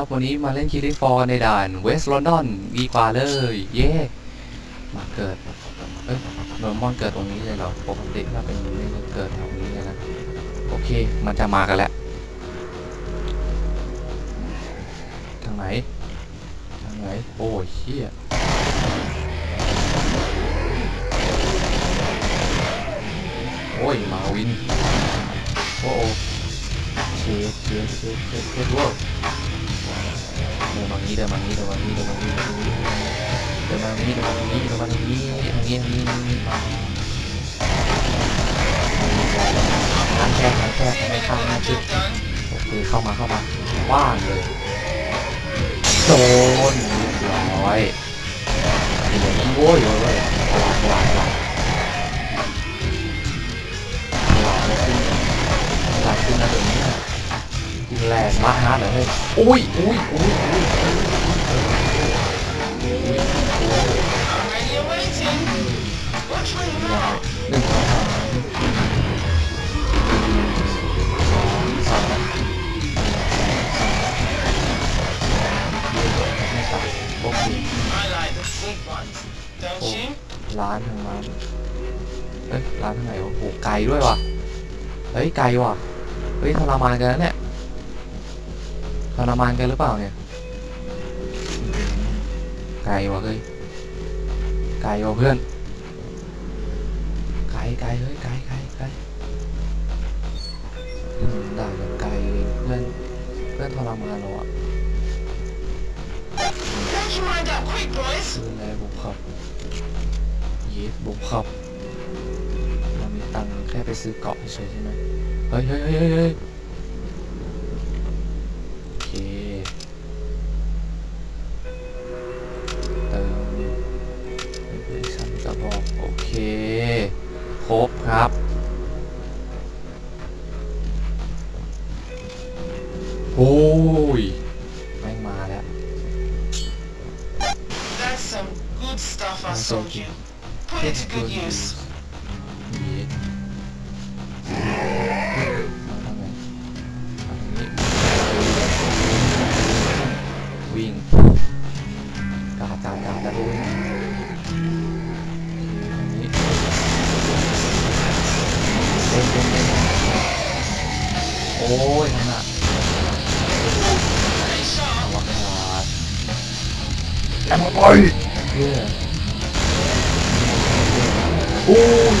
ับวันนี้มาเล่นคิริฟอร์ในด่านเวสต์ลอนดอนดีกว่าเลย เย้มาเกิด เอ้ยโนมอนเกิดตรงนี้เลยเหรอปกติถ้าเป็นอย่างนี้เกิดแถวนี้เลยนะ โอเค มันจะมากันแล้ว ทางไหน ทางไหน โอ้ยเฮียโอ้ย มาวิน โอ้โอเชฟเชฟเชฟเชฟเชฟว้าวเดิน มางี้เดินมางี้เดินมางี้เดินมางี้เดินมางี้เดินมางี้เดินมางี้เดินมางี้ทางนี้ทางนี้ทางนี้มาทางแคบทางแคบไม่ข้างหน้าจุดโอเคเข้ามาเข้ามาว่างเลยโดนเรียบร้อยนี่เลยโว้ยโว้ยโว้ยตลาดตลาดตลาด แรงมากฮะเหรอเฮ้ยอุ้ยอุ้ยอุ้ยอุ้ยอุ้ยอุ้ย Already awaiting. Watch where you're ยังไง at. หนึ่งสองสามสองสามไม่ตัดโอเค I like the big ones, don't Oh. you? ร้านทางร้านเอ้ยร้านทางไหนวะโหไกลด้วยว่ะเฮ้ยไกลว่ะเฮ้ยทรมานกันนะเนี่ย ทรมานกันหรือเปล่าเนี่ยอื้อหือไกลว่ะเฮ้ย ไกลว่ะเพื่อน ไกลไกลเฮ้ย ไกลไกลไกลอืมด่ากันไกลเพื่อน เพื่อนทรมานเราอะ Get your mind up quick, boys. ซื้ออะไรบุกขับเยสบุกขับเรามีตังค์แค่ไปซื้อเกาะเฉยๆใช่ไหมเฮ้ยเฮ้ยเฮ้ยเฮ้ย โอ้ยแม่งมาแล้ว That's some good stuff I That's sold okay. you. Put it to good use. อมไปโอ้ย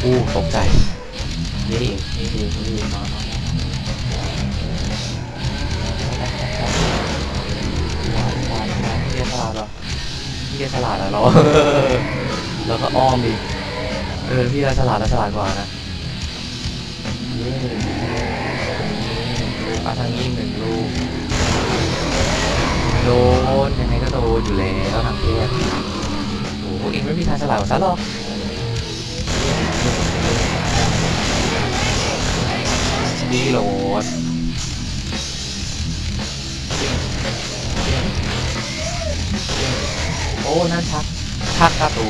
โอ้ตกใจนี่เองนี่เองนี่เองมาฉลาดเหรอพี่แกฉลาดเหรอเราแล้วก็อ้อมดิเออพี่เราฉลาดเราฉลาดกว่านะมาทางนี้หนึ่งลูก โดนยังไงก็โดนอยู่แล้วทางเทพโอ้เองไม่มีทางฉลาดกว่าฉันหรอกดีโหลดโอ้นั่นชักชักกระตู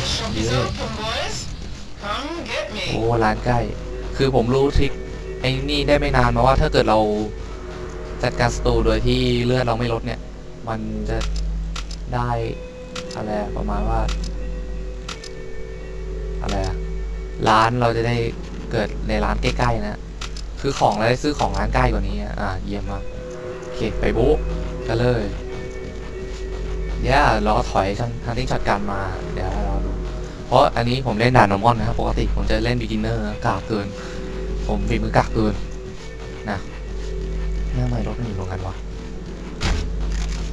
The shop is Yeah. open, boys. Come get โอ้ร้านใกล้ คือผมรู้ทริคไอ้นี่ได้ไม่นานมาว่าถ้าเกิดเรา จัดการสตูโดยที่เลือดเราไม่ลดเนี่ย มันจะได้อะไรประมาณว่า อะไรร้านเราจะได้เกิดในร้านใกล้ๆนะคือของเราได้ซื้อของร้านใกล้กว่านี้อ่าเยี่ยมมากโอเคไปบุ๊กกันเลยเดี๋ยเราก็ถอยชันทันทิ้งช็อตการมาเดี๋ยวเราดูเพราะอันนี้ผมเล่นด่านนอร์มอนนะครับปกติผมจะเล่น b ิ g ิ n เนอร์กากเกิน ผมฝีมือกากเกินนะ แม่ทำไมรถมันอยู่ตรงกันวะ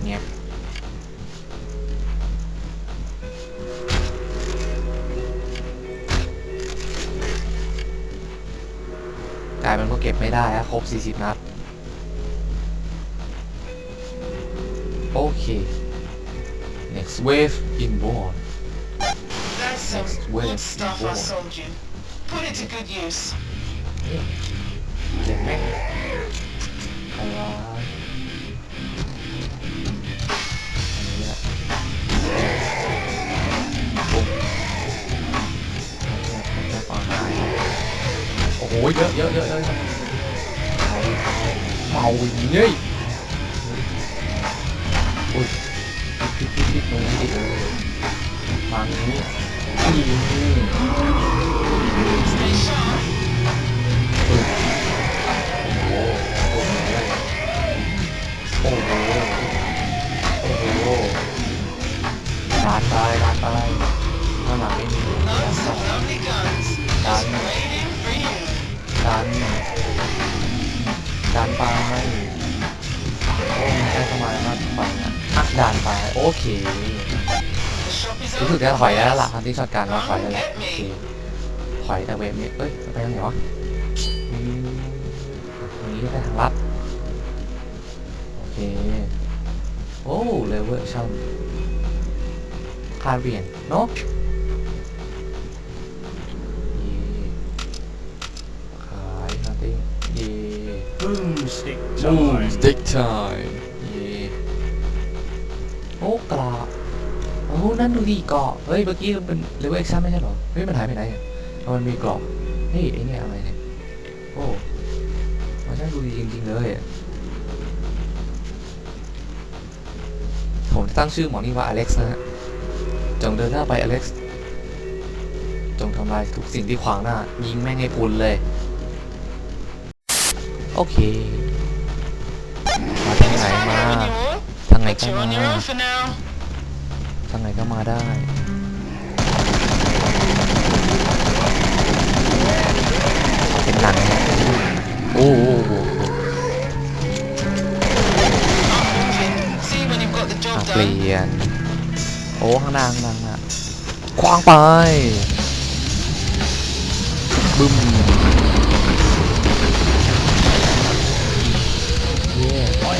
เงี้ยกลายเป็นพวกเก็บไม่ได้อะครบ 40 นัด โอเค next wave inborn That's some Next wave good stuff I boy. sold you. Put it to good use. เจ็บไหม เอาอย่างนี้ยอุ้ยพิดพิดพิดตรงนี้ดิฟังนี้อีนี่โอ้โหโอ้โหโอ้โหโอ้โหดานไปดานไปข้างหลังไม่มี Lots of lovely guns. Just waiting for you. ดันดันไปโอ้ไม่ เข้ามาแล้วไปนะอะดันไปโอเครู้สึกจะถอยแล้วล่ะทันที่ช็อตการเราถอยแล้วแหละโอเคถอยแต่เวฟนี้เอ้ยไปทางไหนวะตรงนี้ไปทางลัดโอเคโอ้เลเวอร์ชั่นคาเรียนเนาะเย่ขายฮันติ้งเย่ Boomstick บูม time. สติ๊กไทม์ อ้กราโอ้นั่นดูดีเกาะเฮ้ยเมื่อกี้มันเป็นเลเวอร์ไม่ใช่หรอเฮ้ยมันหายไปไหนอะเอามันมีเกราะเฮ้ยไอเนี่ยอะไรเนี่ยโอ้มันช่างดูดีจริงๆเลยอะผมตั้งชื่อหมอนี่ว่าอเล็กซ์นะฮะจงเดินหน้าไปอเล็กซ์จงทำลายทุกสิ่งที่ขวางหน้า ยิงแม่งให้พุนเลย โอเค but ก็ you're มา on your own for now. ทางไหนก็มาได้ เป็นหนังนะโอ้โห Up moving. See when you've got the อะ job เป done. ลี่ยน โอ้ ข้างหน้าข้างหน้าข้างหน้าคว้างไป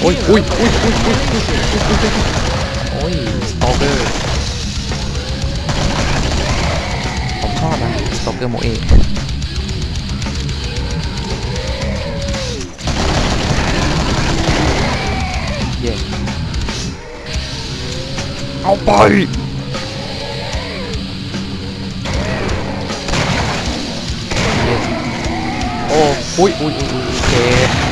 อ้ยอุ้ยอุ้ยอุ้ยอุ้ยอุ้ยอุ้ยอุ้ยโอ้ยสตอกเกอร์ผมชอบนะสตอกเกอร์โมเอเย้เอาไปโอ้อุ้ยอุ้ยอุ้ยอุ้ยโอเคเ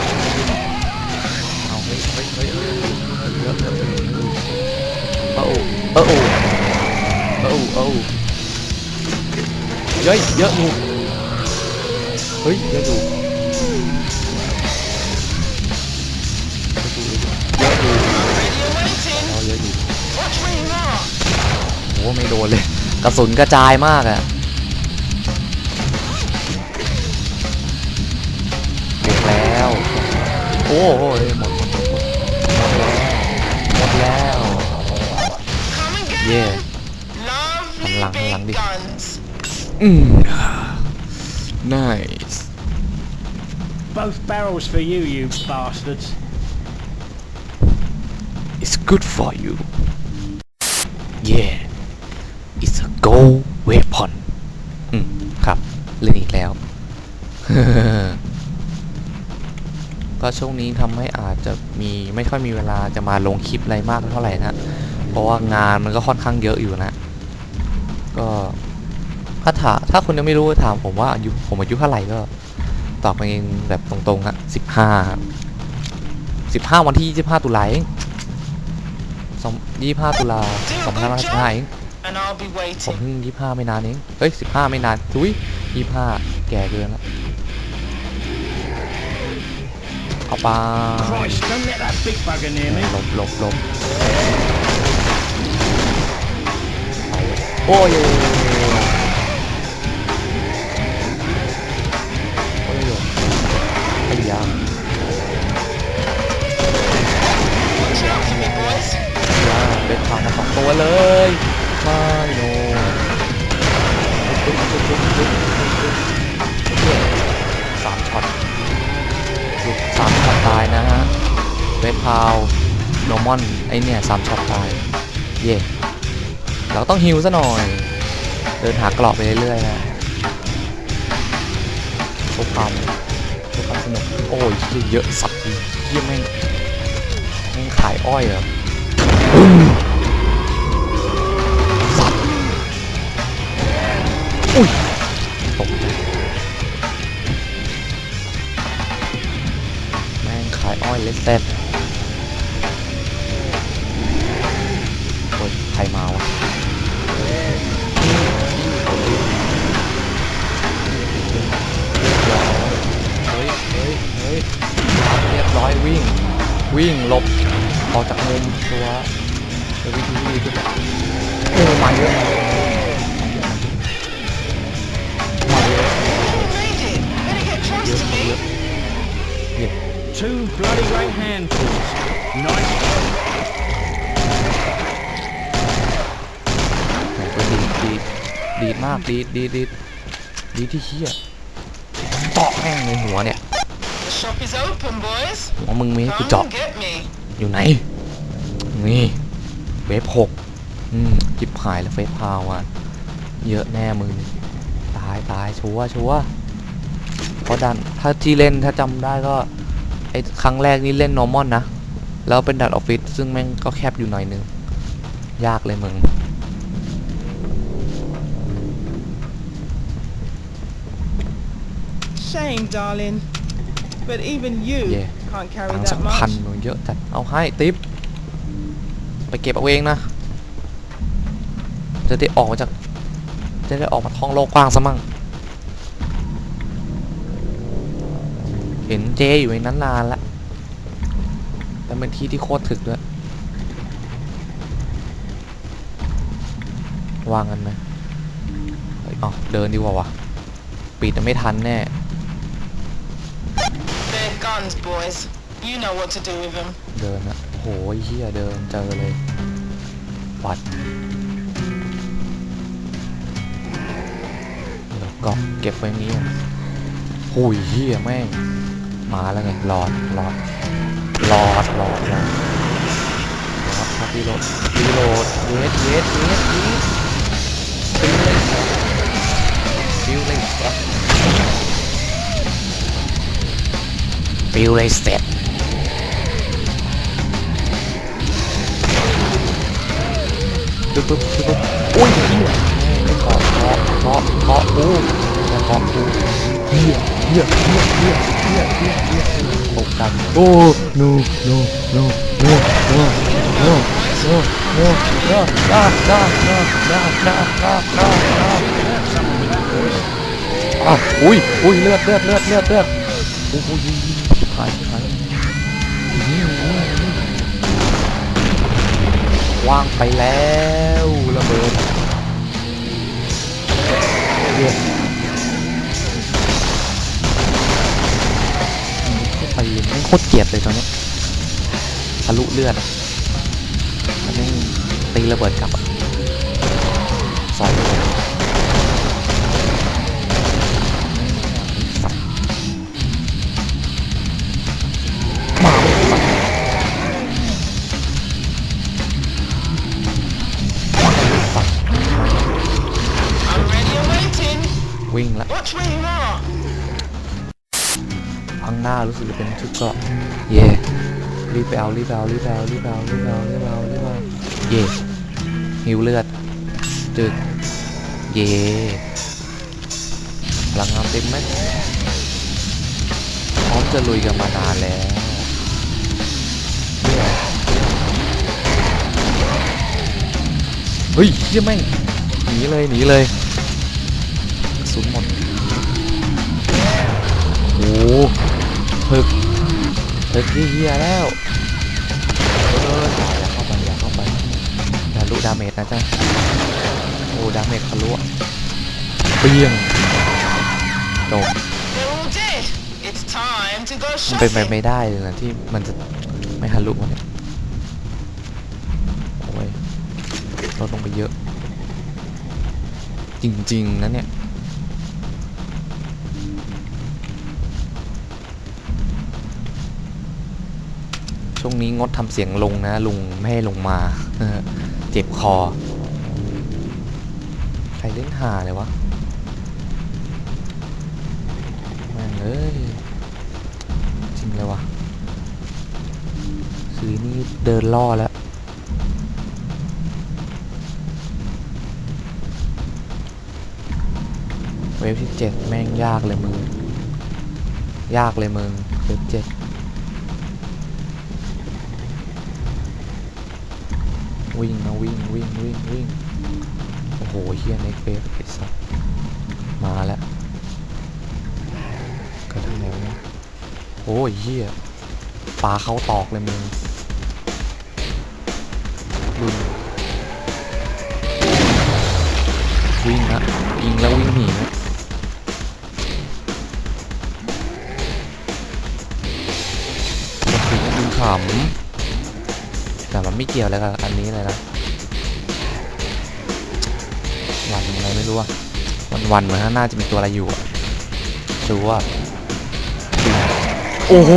เออเออเออเออเยอะเยอะอยู่เฮ้ยเยอะอยู่เยอะอยู่ Ready or waiting. เอเยอะอยู่โอ้ไม่โดนเลยกระสุนกระจายมากอะเบวกแล้ว โอ้โหหมดหมดหมดหมด Come and get Yeah. them. Lovely Lang- big lang đi. guns. อืม nice Both barrels for you, you bastards. it's good for you yeah it's a gold weapon อืม ครับ เล่นอีกแล้ว ก็ช่วงนี้ทำให้อาจจะมีไม่ค่อยมีเวลาจะมาลงคลิปอะไรมากเท่าไหร่นะ เพราะว่างานมันก็ค่อนข้างเยอะอยู่นะ ก็ถ้าถาถ้าคนยังไม่รู้ถามผมว่าอายุผมอายุเท่าไหร่ก็ ตอบมาเองแบบตรงๆอะสิบห้าสิบห้าวันที่ยี่สิบห้าตุลาเองสองยี่ห้าตุลาสองพันห้าร้อยสิบห้าเอง And I'll be ผม waiting. เพิ่งยี่ห้าไม่นานเองเฮ้ยสิบห้าไม่นานทุยยี่ห้าแก่เกินแล้วเอาไป Christ, don't let that big bugger near me. หลบหลบหลบ โอ้ยโอ้ยไอ้ยามยาเป็นข่าวมาสองตัวเลยไม่โนสามช็อตหลุดสามช็อตตายนะฮะเวทพาวโนมอนไอเนี่ยสามช็อตตาย เย่ เราต้องฮิวซะหน่อย เดินหากรอบไปเรื่อยๆนะพวกความพวกความสนุก โอ้ยเยอะสัตว์เยี่ยแม่งแม่งขายอ้อยเหรอสัตว์อุ้ยตกใจแม่งขายอ้อยเละร วิ่งหลบออกจากมุมตัวเป็นวิธีที่ดีที่สุดโอ้มาเยอะมาเยอะ You made it. Better get close เยอะ to เย me. อะเยอะ Two bloody great handfuls. Nice. โอ้โหดีดดีดดีดมากดีดดีดดีดดีดที่เชี่ยเจาะแม่งในหัวเนี่ย หัวมึงมีให้กู Come เจาะ and get me. อยู่ไหน นี่เวฟหกอืมจิบหายแล้วเฟสพาวมาเยอะแน่มึงตายตายชัวร์ชัวร์เพราะดันถ้าที่เล่นถ้าจำได้ก็ไอครั้งแรกนี่เล่นนอร์มอนนะ แล้วเป็นดันออฟฟิศซึ่งแม่งก็แคบอยู่หน่อยนึง ยากเลยมึง Shame, darling. But even you Yeah. can't ตั carry งค์ that สำคัญ much. หนูเยอะจัด เอาให้ติปไปเก็บเอาเองนะ จะได้ออกมาจาก จะได้ออกมาท่องโลกกว้างซะมั่ง เห็นเจอยู่ในนั้นนานละแต่เป็นที่ที่โคตรถึกด้วยวางกันไหมเฮ้ยอ๋อเดินดีกว่าวะปิดแต่ไม่ทันแน่ They're guns, boys. You know what to do with them. เดินอะโหยเฮียเดินเจอเลยวัดเดี๋ยวก็เก็บไว้นี้หุยเฮียแม่ง มาแล้วไงหลอดหลอดหลอดหลอดหลอดหลอดครับรีโหลดรีโหลดเวทเวทเวทเวทฟิวเลยฟิวเลยครับ ฟิวเลยเสร็จปึ๊บปึ๊บปึ๊บปึ๊บอุ้ยเฮียไม่เกาะเกาะเกาะเกาะกูอย่าเกาะกูเฮียเฮียเฮียเฮียเฮียเฮียเฮียตกกันโอ้ no no no no no no no no no no no no no no no no no no อ้าวอุ้ยอุ้ยเลือดเลือดเลือดเลือดเลือดโอ้โหยิงยิงชิบหายชิบหายว่างไปแล้วระเบิดเรียไปไม่โคตรเกลียดเลยตอนนี้ทะลุเลือดอะมันไม่ตีระเบิดกลับ รู้สึกจะเป็นชุดเกราะเย่รีบไปเอารีบไปเอารีบไปเอารีบไปเอารีบไปเอารีบไปเอารีบไปเอาเย่หิวเลือดจึกเย่พลังงานเต็มไหมพร้อมจะลุยกันมานานแล้วเฮ้ยเฮียแม่งหนีเลยหนีเลยกระสุนหมดโอ้โห ถึกถึกที่เฮียแล้วเอออย่าเข้าไปอย่าเข้าไปอย่ารู้ดาเมจนะจ๊ะโอ้ดาเมจทะลุเปี้ยงจบมันเป็นไปไม่ได้เลยนะที่มันจะไม่ทะลุมันเนี่ยโอ้ยลดลงไปเยอะ จริง ๆนะเนี่ย ช่วงนี้งดทำเสียงลงนะลุงไม่ให้ลงมา เจ็บคอ ใครเล่นหาเลยวะแม่งเอ้ยจริงเลยวะคือนี่เดินล่อแล้วเวฟที่เจ็ดแม่งยากเลยมึง ยากเลยมึงเวฟเจ็ด วิ่งนะวิ่งวิ่งวิ่งวิ่งโอ้โหเฮียเน็กเบสไอ้สัสมาแล้วกระทั่งไหนวะเนี่ยโอ้ยเฮียปลาเข้าตอกเลยมึงลุนวิ่งนะยิงแล้ววิ่งหนี ไม่เกี่ยวอะไรกับอันนี้เลยนะวันอะไรไม่รู้อะวันวันๆเหมือนข้างหน้าจะมีตัวอะไรอยู่อะดูว่าโอ้โห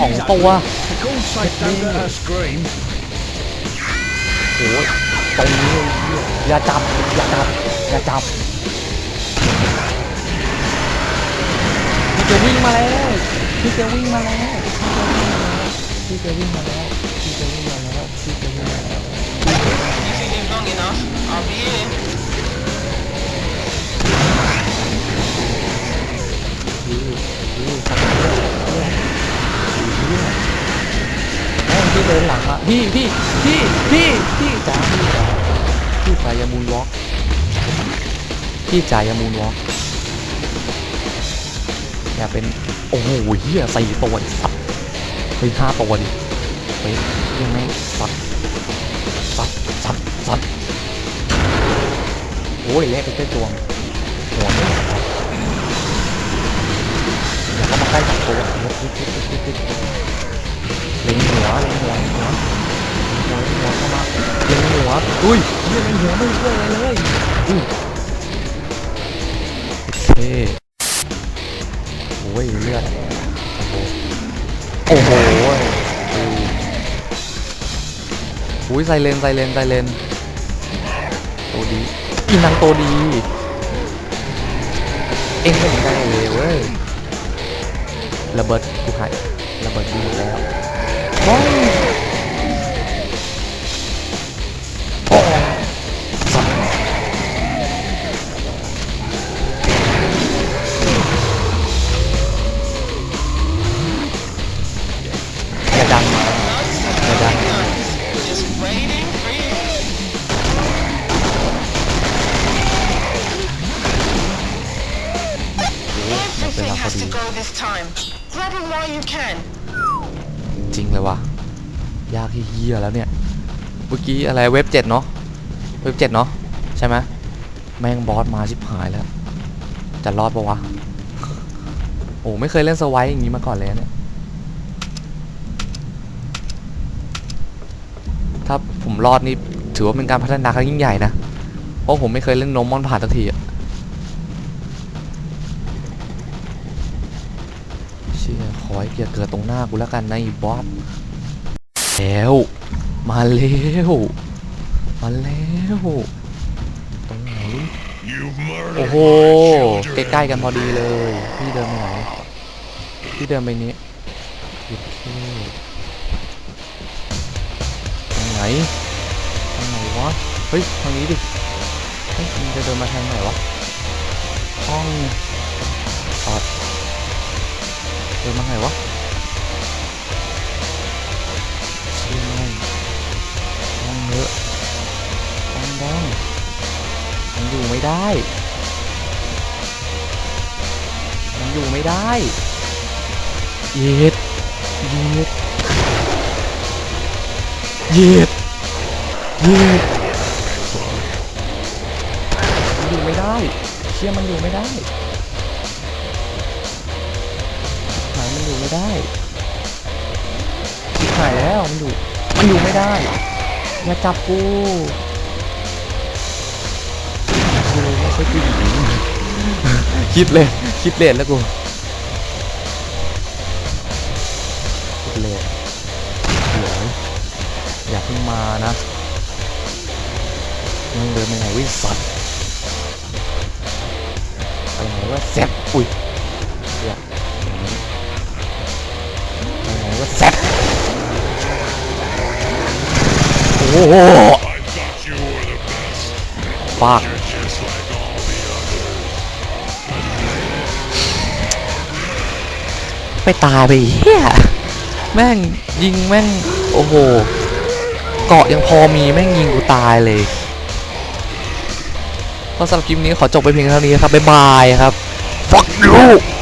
สองตัว For God's sake, don't let her scream. โอ้ยตรงนี้เลยเหี้ยอย่าจับอย่าจับอย่าจับพี่จะวิ่งมาแล้วพี่จะวิ่งมาแล้วพี่จะวิ่งมาแล้ว enough, I'll be in. พี่พี่สักเรื่องเรื่องเรื่องแม่งพี่เดินหลังอะพี่พี่พี่พี่พี่จ๋าพี่จ๋าพี่จ่ายามูนวอล์กพี่จ่ายามูนวอล์กอย่าเป็นโอ้โหเฮียสี่ตัวไอ้สัตว์เฮ้ยห้าตัวดิเฮ้ยยังไงสัตว์ โอ้ยเละไปเต้นจวหัวไม่หนักอย่าเขามาใกล้สองตัวยึดยึดยึดยึดยึดยึดเล็งหัวเล็งหัวเล็งหัวเล็งหัวเล็งหัวเข้ามาเล็งหัวอุ้ยเล็งหัวไม่ช่วยอะไรเลยอุ้ยโอเคโอ้ยเลือดโอ้โหอุ้ยอุ้ยไซเลนไซเลนไซเลนตัวดี อีนังตัวดี เอ็งไม่ได้เลยเว้ยระเบิดกูหายระเบิดดีแล้วโอ้ย to go this time. Grab him while you can. จริงเลยว่ะ ยากที่เฮียแล้วเนี่ย เมื่อกี้อะไรเว็บเจ็ดเนาะ เว็บเจ็ดเนาะใช่ไหมแม่งบอสมาชิบหายแล้ว จะรอดปะวะ โอ้ไม่เคยเล่นสไวท์อย่างนี้มาก่อนเลยนะเนี่ย ถ้าผมรอดนี่ถือว่าเป็นการพัฒนาครั้งยิ่งใหญ่นะ เพราะผมไม่เคยเล่นโนมอนผ่านสักทีอะเชี่ยขอ ให้เกียเกิดตรงหน้ากูแล้วกันนะไอ้บอสแล้วมาแล้วมาแล้วตรงไหนโอ้โหใกล้ๆกันพอดีเลย พี่เดินไปไหนพี่เดินไปนี้โอเคทางไหนทางไหนวะเฮ้ยทางนี้ดิเฮ้ยมันจะเดินมาทางไหนวะห้อง ดินมาไงวะเชื่อไหมห้องเยอะห้องบ้องมันอยู่ไม่ได้ มันอยู่ไม่ได้เย็ดเย็ดเย็ดเย็ดมันอยู่ไม่ได้ เชื่อมันอยู่ไม่ได้ อยู่ไม่ได้ชิบหายแล้วมันอยู่ มันอยู่ไม่ได้ อย่าจับกูกูไม่ใช่ผู้หญิงคิดเลยคิดเลนแล้วกูคิดเลนเดี๋ยวอย่าเพิ่งมานะมึงเดินไปไหนวิสัตว์ไปไหนว่าแซ่บอุ้ย ไปไหนว่าแซ่บโอ้โหากไปตายไปเฮียแม่งยิงแม่ง โอ้โห เกาะยังพอมีแม่งยิงกูตายเลยก็สำหรับคลิปนี้ขอจบไปเพียงเท่านี้ครับ บ๊ายบายครับ fuck you